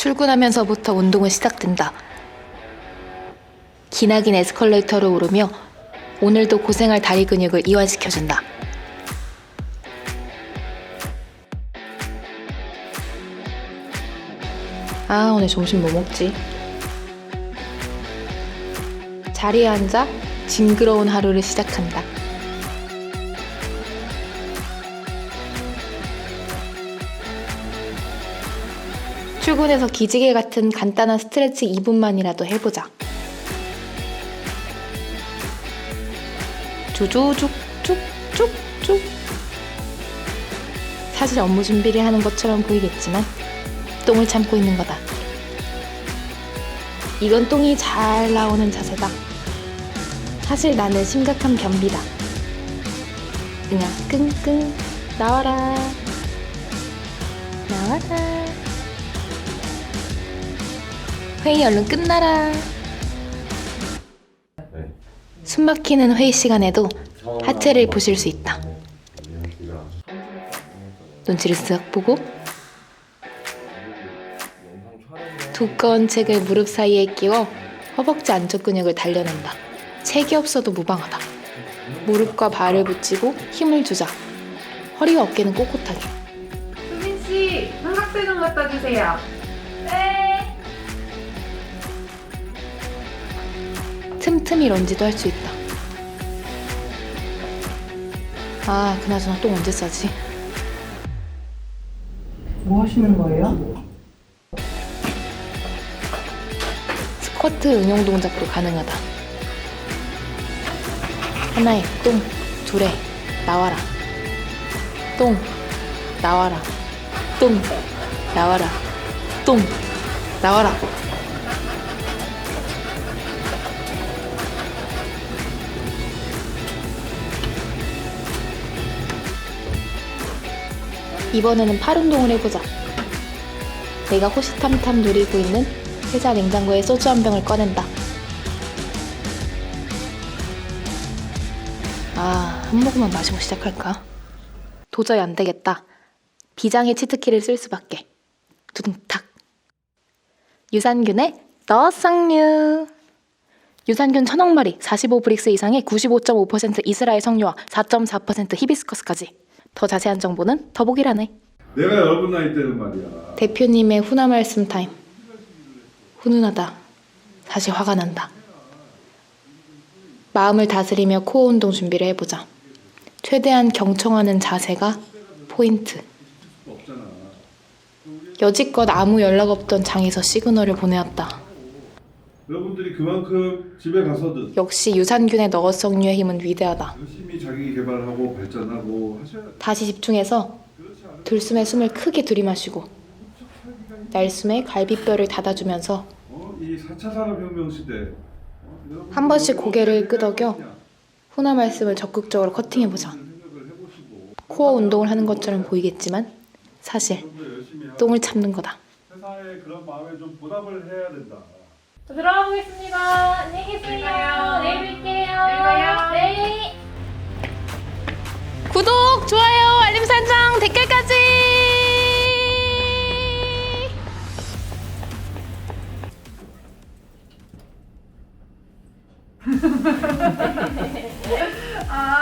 출근하면서부터 운동은 시작된다. 기나긴 에스컬레이터를 오르며 오늘도 고생할 다리 근육을 이완시켜준다. 아, 오늘 점심 뭐 먹지? 자리에 앉아 징그러운 하루를 시작한다. 출근해서 기지개 같은 간단한 스트레칭 2분만이라도 해보자. 조조죽 쭉쭉쭉 사실 업무 준비를 하는 것처럼 보이겠지만 똥을 참고 있는 거다. 이건 똥이 잘 나오는 자세다. 사실 나는 심각한 변비다. 그냥 끙끙 나와라. 나와라. 회의 얼른 끝나라. 숨 막히는 회의 시간에도 하체를 보실 수 있다. 눈치를 쓱 보고 두꺼운 책을 무릎 사이에 끼워 허벅지 안쪽 근육을 단련한다. 책이 없어도 무방하다. 무릎과 발을 붙이고 힘을 주자. 허리와 어깨는 꼿꼿하게. 수진 씨, 삼각대 좀 갖다 주세요. 틈틈이 런지도 할 수 있다. 아, 그나저나 똥 언제 싸지? 뭐 하시는 거예요? 스쿼트 응용 동작도 가능하다. 하나에 똥, 둘에 나와라. 똥, 나와라. 똥, 나와라. 똥, 나와라. 이번에는 팔 운동을 해보자. 내가 호시탐탐 누리고 있는 회사 냉장고에 소주 한 병을 꺼낸다. 아, 한 모금만 마시고 시작할까? 도저히 안 되겠다. 비장의 치트키를 쓸 수밖에. 두둥탁. 유산균의 너쌍류. 유산균 천억 마리, 45브릭스 이상의 95.5% 이스라엘 성류와 4.4% 히비스커스까지. 더 자세한 정보는 더보기란에. 내가 여러분 나이 때는 말이야. 대표님의 훈화 말씀 타임. 훈훈하다. 사실 화가 난다. 마음을 다스리며 코어 운동 준비를 해보자. 최대한 경청하는 자세가 포인트. 없잖아. 여지껏 아무 연락 없던 장에서 시그널을 보내었다. 여러분들이 그만큼 집에 가서든 역시 유산균의 너어성류의 힘은 위대하다. 열심히 자기 개발하고 발전하고 하셔야 돼. 다시 집중해서 들숨에 숨을 크게 들이마시고 날숨에 갈비뼈를 닫아주면서 어? 이 4차 산업혁명 시대. 어? 여러분들 한 번씩 고개를 끄덕여? 훈화 말씀을 적극적으로 커팅해보자. 생각을 해보시고 코어 운동을 하는 것처럼 보이겠지만 사실 여러분들 열심히 하고 똥을 참는 거다. 회사의 그런 마음에 좀 보답을 해야 된다. 들어가 보겠습니다. 안녕히 계세요. 내일 뵐게요. 네. 구독, 좋아요, 알림 설정, 댓글까지. 아